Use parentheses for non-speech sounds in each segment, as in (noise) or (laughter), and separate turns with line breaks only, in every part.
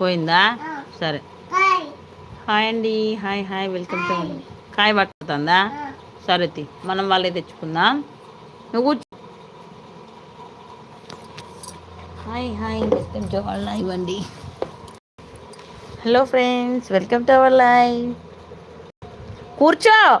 పోయిందా. సరే. హాయ్. అండి. Hi hi. వెల్కమ్ టు కాయ పట్టుతుందా సరే తి. మనం వాళ్ళే తెచ్చుకుందాం. నువ్వు కూర్చో. Hi hi. Welcome to our live అండి. Hello friends. Welcome to our live. కూర్చో.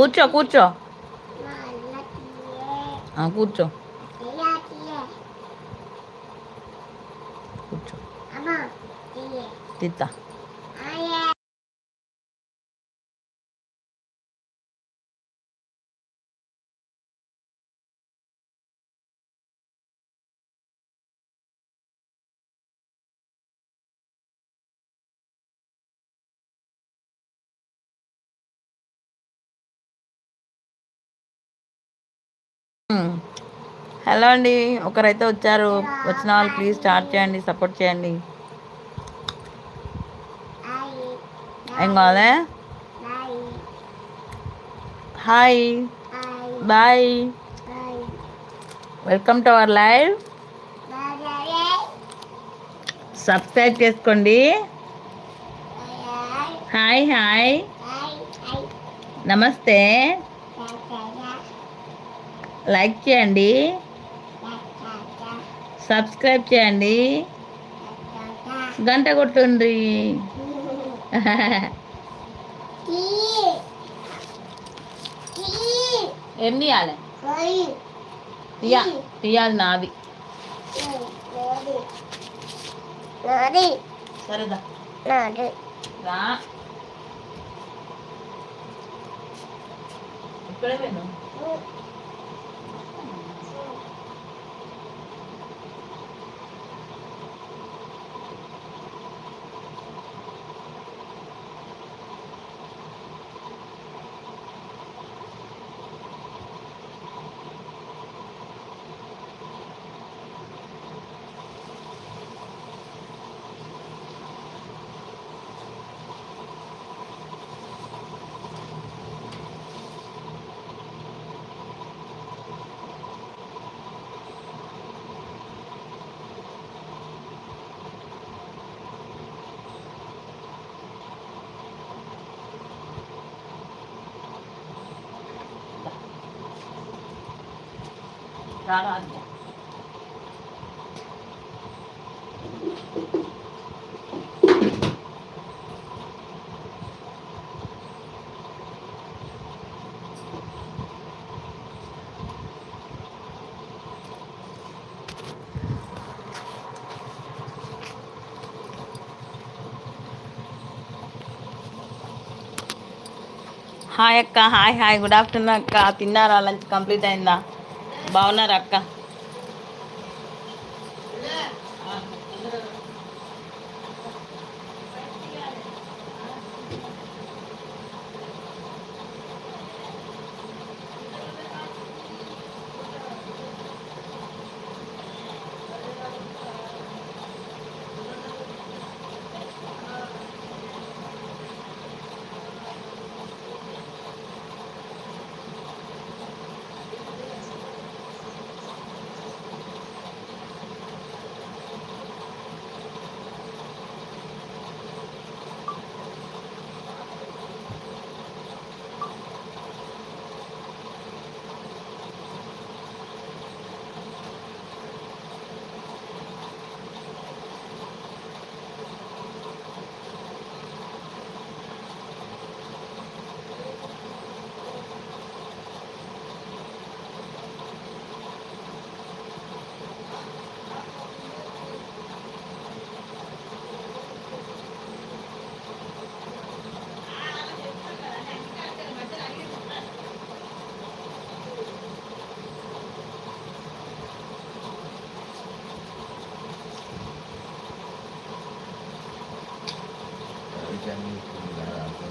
ఆ, తీస్తా కూర్చో కూర్చో ఆ, కూర్చో కూర్చో తీస్తా మ్మ్. హలో అండి. ఒకరైతే వచ్చారు. వచ్చిన వాళ్ళు ప్లీజ్ స్టార్ట్ చేయండి సపోర్ట్ చేయండి. ఏం కావాలి? Hi bye welcome to our live subscribe చేసుకోండి. హాయ్ హాయ్ నమస్తే లైక్ చేయండి. సబ్స్క్రైబ్ చేయండి. గంట కొట్టుండ్రి ఏం తీయాలి? తీయా తీయాలి నాది. సరేదా. రా. ఇక్కడే పోయినావు రారా అద్దా. హాయ్ అక్క హాయ్ హాయ్ గుడ్ ఆఫ్టర్నూన్ అక్క తిన్నారా లంచ్ కంప్లీట్ అయిందా బాగున్నారా అక్క?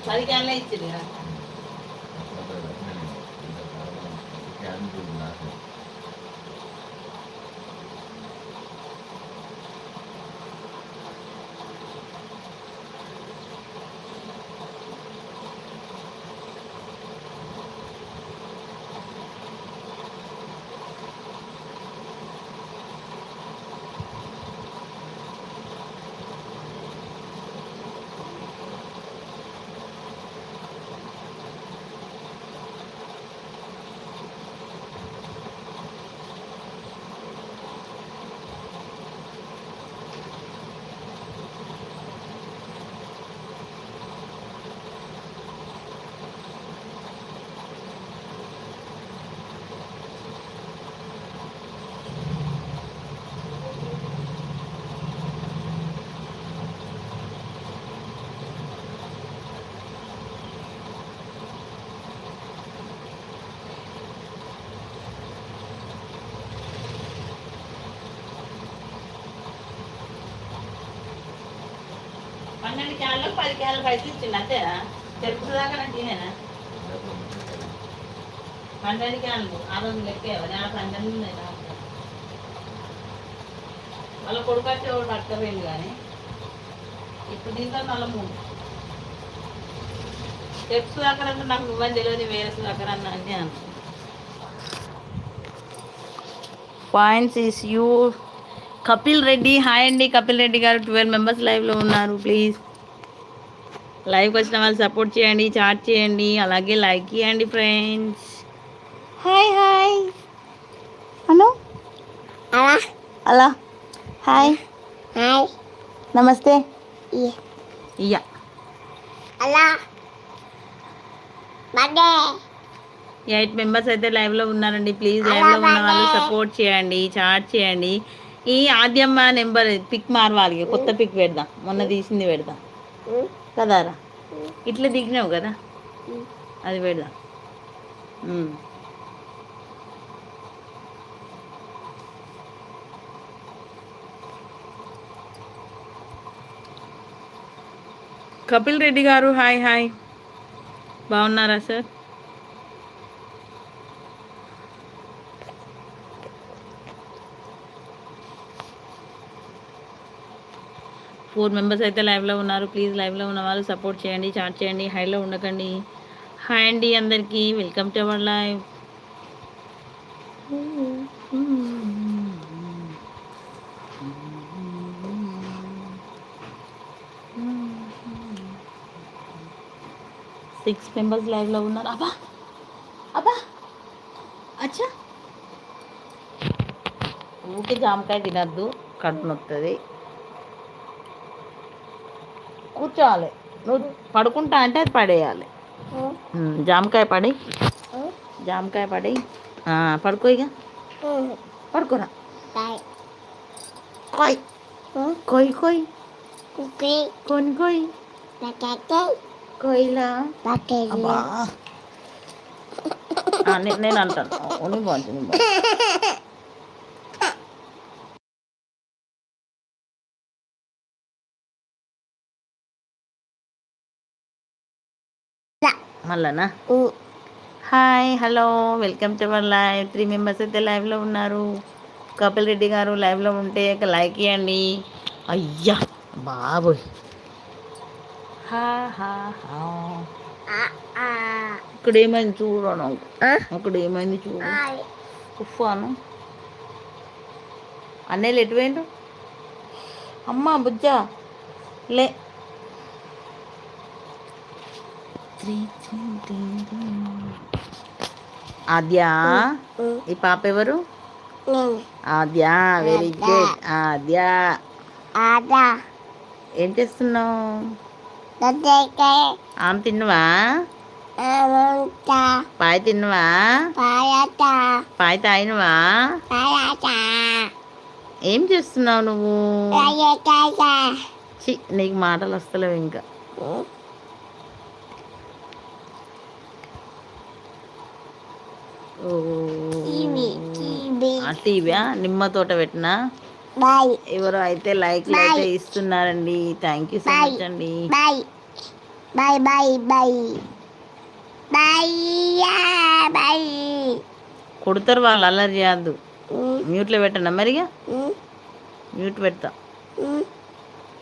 పది క్యాన్లే ఇచ్చింది కదా పన్నెండు క్యాన్లు పది క్యాన్లు పైసలు ఇచ్చింది అంతేనా తెలుపు దాకా నాకు తినేనా? పన్నెండు క్యాన్లు ఆ రోజు లెక్కేవా ఆ పన్నెండు ఉన్నాయి నాకు. వాళ్ళ కొడుకు వచ్చే ఒకటి పట్టుకపోయింది కానీ ఇప్పుడు దీంతో నల్ల మూడు. స్టెప్స్ దాకా అంటే నాకు నువ్వని తెలియదు వేరే దాకా అన్న అని points is you Kapil Reddy. Hi అండి కపిల్ రెడ్డి గారు. ట్వెల్వ్ మెంబర్స్ లైవ్లో ఉన్నారు ప్లీజ్. లైవ్కి వచ్చిన వాళ్ళు సపోర్ట్ చేయండి చాట్ చేయండి అలాగే లైక్ ఇవ్వండి ఫ్రెండ్స్. Hi hi. అను?
అలా
అలా. హాయ్.
హాయ్.
నమస్తే.
ఈ
ఇయ్యా.
అలా. బర్త్డే.
ఎయిట్ మెంబర్స్ అయితే లైవ్లో ఉన్నారండి. ప్లీజ్ లైవ్లో ఉన్న వాళ్ళు సపోర్ట్ చేయండి చాట్ చేయండి. ఈ ఆద్యమ్మ నెంబర్ పిక్ మారవాలి కొత్త పిక్ పెడదాం. మొన్న తీసింది పెడదాం. కదారా? ఇట్లా దిగినావు కదా? అది పెడదాం. కపిల్ రెడ్డి గారు హాయ్ హాయ్. బాగున్నారా సార్? ఫోర్ మెంబర్స్ అయితే లైవ్లో ఉన్నారు. ప్లీజ్ లైవ్లో ఉన్న వాళ్ళు సపోర్ట్ చేయండి చాట్ చేయండి హైలో ఉండకండి. హాయ్ అండి అందరికీ. Welcome to our live. Six members లైవ్లో ఉన్నారు. అబ్బా! అబ్బా! అచ్చా! ఊకి జామకాయ తినద్దు. కడుపు నొస్తుంది కూర్చోవాలి. నువ్వు పడుకుంటా అంటే అది పడేయాలి. జామకాయ పడి జామకాయ పడి పడుకో ఇక. పడుకోరా. కొయ్. కొయ్ కొయ్. కొన్ కొయ్. కొయ్లా? నేను అంటాను. నువ్వు బాగుంది (laughs) మళ్ళానా hi hello. Welcome to our live. Three members అయితే లైవ్లో ఉన్నారు. కపిల్ రెడ్డి గారు లైవ్లో ఉంటే ఒక లైక్ ఇవ్వండి అయ్యా బాబోయ్. హా హా హా. ఇక్కడ ఏమైంది చూడు నాకు అక్కడ ఏమైంది చూడు. ఉఫాను అన్నయ్యలు ఎటు పోయిండు అమ్మా బుజ్జ. లే ఆద్య? ఈ పాప ఎవరు? Aadya very good Aadya.
ఆదా
ఏం చేస్తున్నావు? ఆమె తిన్నవా? పాయ తిన్నవా? పాయ
పాయత
ఏం చేస్తున్నావు నువ్వు? నీకు మాటలు వస్తలేవు ఇంకా.
టీవీ
నిమ్మ తోట పెట్టినా. ఎవరో అయితే లైక్లు అయితే ఇస్తున్నారండి. థ్యాంక్ యూ సో మచ్ అండి.
Bye. Bye bye bye. Bye
కొడతారు వాళ్ళు అల్లరి చేయద్దు మ్యూట్లో పెట్టండి మరిగా మ్యూట్ పెడతా.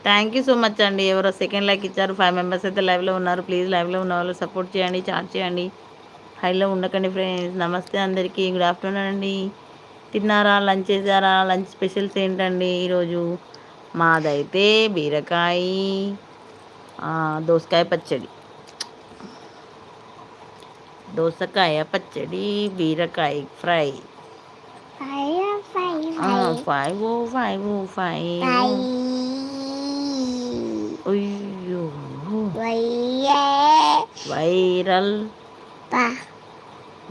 థ్యాంక్ యూ సో మచ్ అండి. ఎవరో సెకండ్ లైక్ ఇచ్చారు. ఫైవ్ మెంబర్స్ అయితే లైవ్లో ఉన్నారు. ప్లీజ్ లైవ్లో ఉన్న వాళ్ళు సపోర్ట్ చేయండి చాట్ చేయండి. హైలో ఉండకండి ఫ్రెండ్స్. నమస్తే అందరికీ. గుడ్ ఆఫ్టర్నూన్ అండి. తిన్నారా? లంచ్ చేశారా లంచ్ స్పెషల్స్ ఏంటండి ఈరోజు? మాదైతే బీరకాయ దోసకాయ పచ్చడి. దోసకాయ పచ్చడి బీరకాయ fry.
Five
O five O five అయ్యో. వైరల్.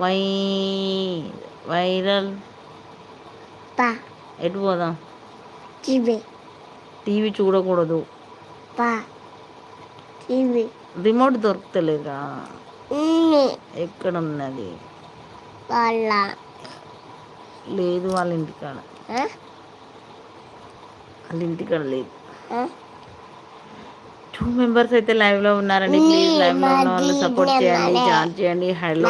వై వైరల్ ఎటు పోదాం?
టీవీ.
టీవీ చూడకూడదు. రిమోట్ దొరుకుతలేదురా ఎక్కడ ఉన్నది
వాళ్ళ.
లేదు వాళ్ళ ఇంటికాడ. వాళ్ళ ఇంటికాడ లేదు. టూ మెంబర్స్ అయితే లైవ్లో ఉన్నారండి. ప్లీజ్ లైవ్లో ఉన్న వాళ్ళు సపోర్ట్ చేయండి చార్జ్ చేయండి. హైలో